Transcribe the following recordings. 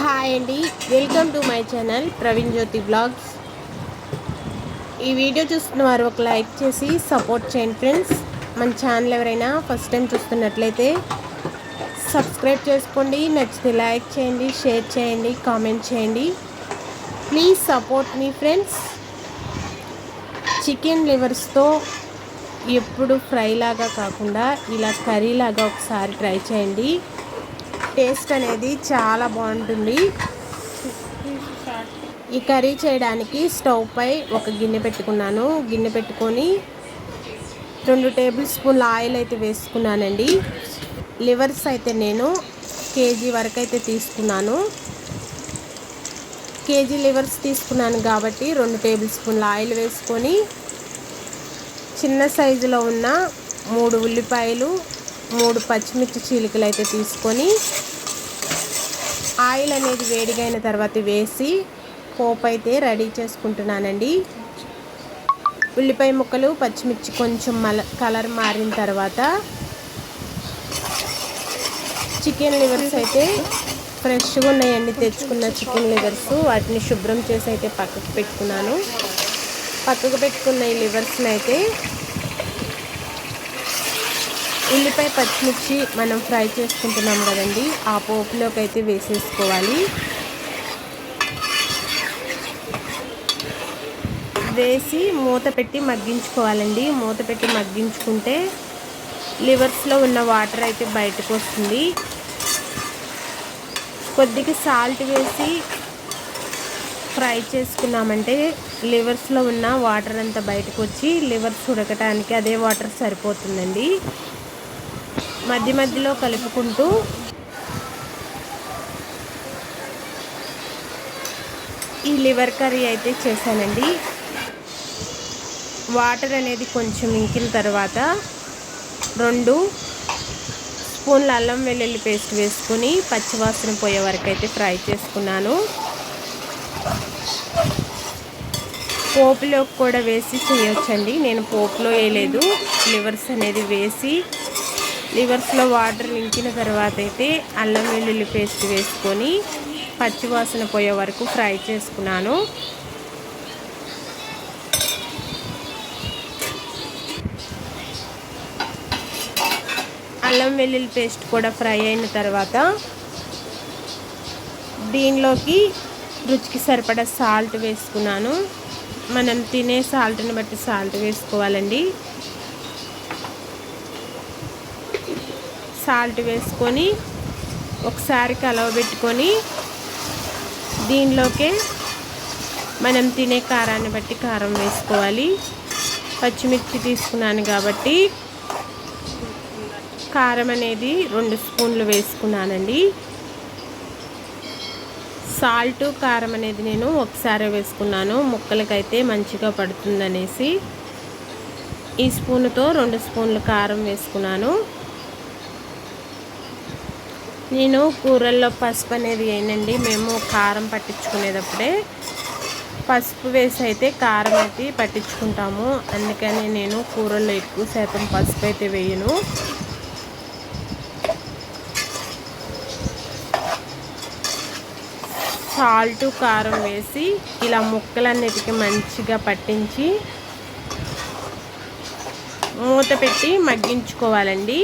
Hi అండి. Welcome to my channel Praveen Jyothi blogs. ఈ video చూస్తున్న వారు ఒక లైక్ చేసి సపోర్ట్ చేయండి ఫ్రెండ్స్. మన ఛానల్ ఎవరైనా ఫస్ట్ టైం చూస్తున్నట్లయితే సబ్స్క్రైబ్ చేసుకోండి నచ్చితే లైక్ చేయండి షేర్ చేయండి కామెంట్ చేయండి. ప్లీజ్ సపోర్ట్ మీ ఫ్రెండ్స్. చికెన్ లివర్స్తో ఎప్పుడు ఫ్రై లాగా కాకుండా ఇలా కర్రీ లాగా ఒకసారి ట్రై చేయండి. టేస్ట్ అనేది చాలా బాగుంటుంది. ఈ కర్రీ చేయడానికి స్టవ్ పై ఒక గిన్నె పెట్టుకున్నాను. గిన్నె పెట్టుకొని రెండు టేబుల్ స్పూన్ల ఆయిల్ అయితే వేసుకున్నానండి. లివర్స్ అయితే నేను కేజీ వరకు అయితే తీసుకున్నాను. కేజీ లివర్స్ తీసుకున్నాను కాబట్టి రెండు టేబుల్ స్పూన్ల ఆయిల్ వేసుకొని చిన్న సైజులో ఉన్న మూడు ఉల్లిపాయలు మూడు పచ్చిమిర్చి చీలికలు అయితే తీసుకొని ఆయిల్ అనేది వేడిగైన తర్వాత వేసి పోపు అయితే రెడీ చేసుకుంటున్నానండి. ఉల్లిపాయ ముక్కలు పచ్చిమిర్చి కొంచెం మల కలర్ మారిన తర్వాత చికెన్ లివర్స్ అయితే ఫ్రెష్గా ఉన్నాయండి. తెచ్చుకున్న చికెన్ లివర్స్ వాటిని శుభ్రం చేసి అయితే పక్కకు పెట్టుకున్నాను. పక్కకు పెట్టుకున్న ఈ లివర్స్ని అయితే ఉల్లిపాయ పచ్చిమిర్చి మనం ఫ్రై చేసుకుంటున్నాం కదండి ఆ పోపులోకి అయితే వేసేసుకోవాలి. వేసి మూత పెట్టి మగ్గించుకోవాలండి. మూత పెట్టి మగ్గించుకుంటే లివర్స్లో ఉన్న వాటర్ అయితే బయటకు వస్తుంది. కొద్దిగా సాల్ట్ వేసి ఫ్రై చేసుకున్నామంటే లివర్స్లో ఉన్న వాటర్ అంతా బయటకు వచ్చి లివర్స్ ఉడకటానికి అదే వాటర్ సరిపోతుందండి. మధ్య మధ్యలో కలుపుకుంటూ ఈ లివర్ కర్రీ అయితే చేశానండి. వాటర్ అనేది కొంచెం ఇంకిన తర్వాత రెండు స్పూన్ల అల్లం వెల్లుల్లి పేస్ట్ వేసుకుని పచ్చివాసన పోయే వరకు అయితే ఫ్రై చేసుకున్నాను. పోపులోకి కూడా వేసి చేయొచ్చండి. నేను పోపులో వేయలేదు. లివర్స్ అనేది వేసి లివర్స్లో వాటర్ ఇంకిన తర్వాత అయితే అల్లం వెల్లుల్లి పేస్ట్ వేసుకొని పచ్చివాసన పోయే వరకు ఫ్రై చేసుకున్నాను. అల్లం వెల్లుల్లి పేస్ట్ కూడా ఫ్రై అయిన తర్వాత దీనిలోకి రుచికి సరిపడా సాల్ట్ వేసుకున్నాను. మనం తినే సాల్ట్ని బట్టి సాల్ట్ వేసుకోవాలండి. సాల్ట్ వేసుకొని ఒకసారి కలవబెట్టుకొని దీనిలోకే మనం తినే కారాన్ని బట్టి కారం వేసుకోవాలి. పచ్చిమిర్చి తీసుకున్నాను కాబట్టి కారం అనేది రెండు స్పూన్లు వేసుకున్నానండి. సాల్ట్ కారం అనేది నేను ఒకసారి వేసుకున్నాను. ముక్కలకైతే మంచిగా పడుతుందనేసి ఈ స్పూన్తో రెండు స్పూన్లు కారం వేసుకున్నాను. నేను కూరల్లో పసుపు అనేది వేయనండి మేము కారం పట్టించుకునేటప్పుడే పసుపు వేసి అయితే కారం అయితే పట్టించుకుంటాము. అందుకని నేను కూరల్లో ఎక్కువ శాతం పసుపు అయితే వేయను. సాల్ట్ కారం వేసి ఇలా ముక్కలన్నిటికీ మంచిగా పట్టించి మూత పెట్టి మగ్గించుకోవాలండి.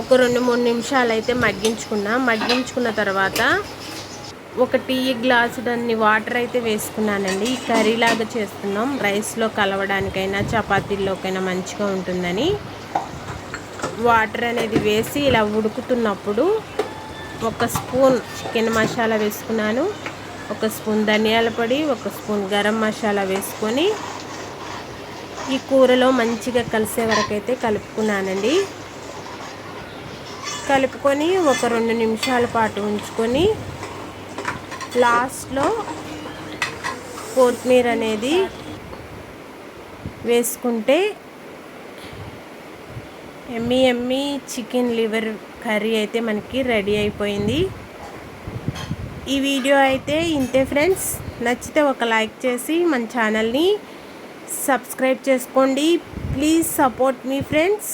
ఒక రెండు మూడు నిమిషాలు అయితే మగ్గించుకున్నా. మగ్గించుకున్న తర్వాత ఒక టీ గ్లాసు దాన్ని వాటర్ అయితే వేసుకున్నానండి. కర్రీలాగా చేస్తున్నాం. రైస్లో కలవడానికైనా చపాతీల్లోకైనా మంచిగా ఉంటుందని. వాటర్ అనేది వేసి ఇలా ఉడుకుతున్నప్పుడు ఒక స్పూన్ చికెన్ మసాలా వేసుకున్నాను. ఒక స్పూన్ ధనియాల పొడి ఒక స్పూన్ గరం మసాలా వేసుకొని ఈ కూరలో మంచిగా కలిసే వరకు అయితే కలుపుకున్నానండి. కలుపుకొని ఒక రెండు నిమిషాల పాటు ఉంచుకొని లాస్ట్లో కొత్తిమీర అనేది వేసుకుంటే ఎమ్మి ఎమ్మి చికెన్ లివర్ కర్రీ అయితే మనకి రెడీ అయిపోయింది. ఈ వీడియో అయితే ఇంతే ఫ్రెండ్స్. నచ్చితే ఒక లైక్ చేసి మన ఛానల్ని సబ్స్క్రైబ్ చేసుకోండి. ప్లీజ్ సపోర్ట్ మీ ఫ్రెండ్స్.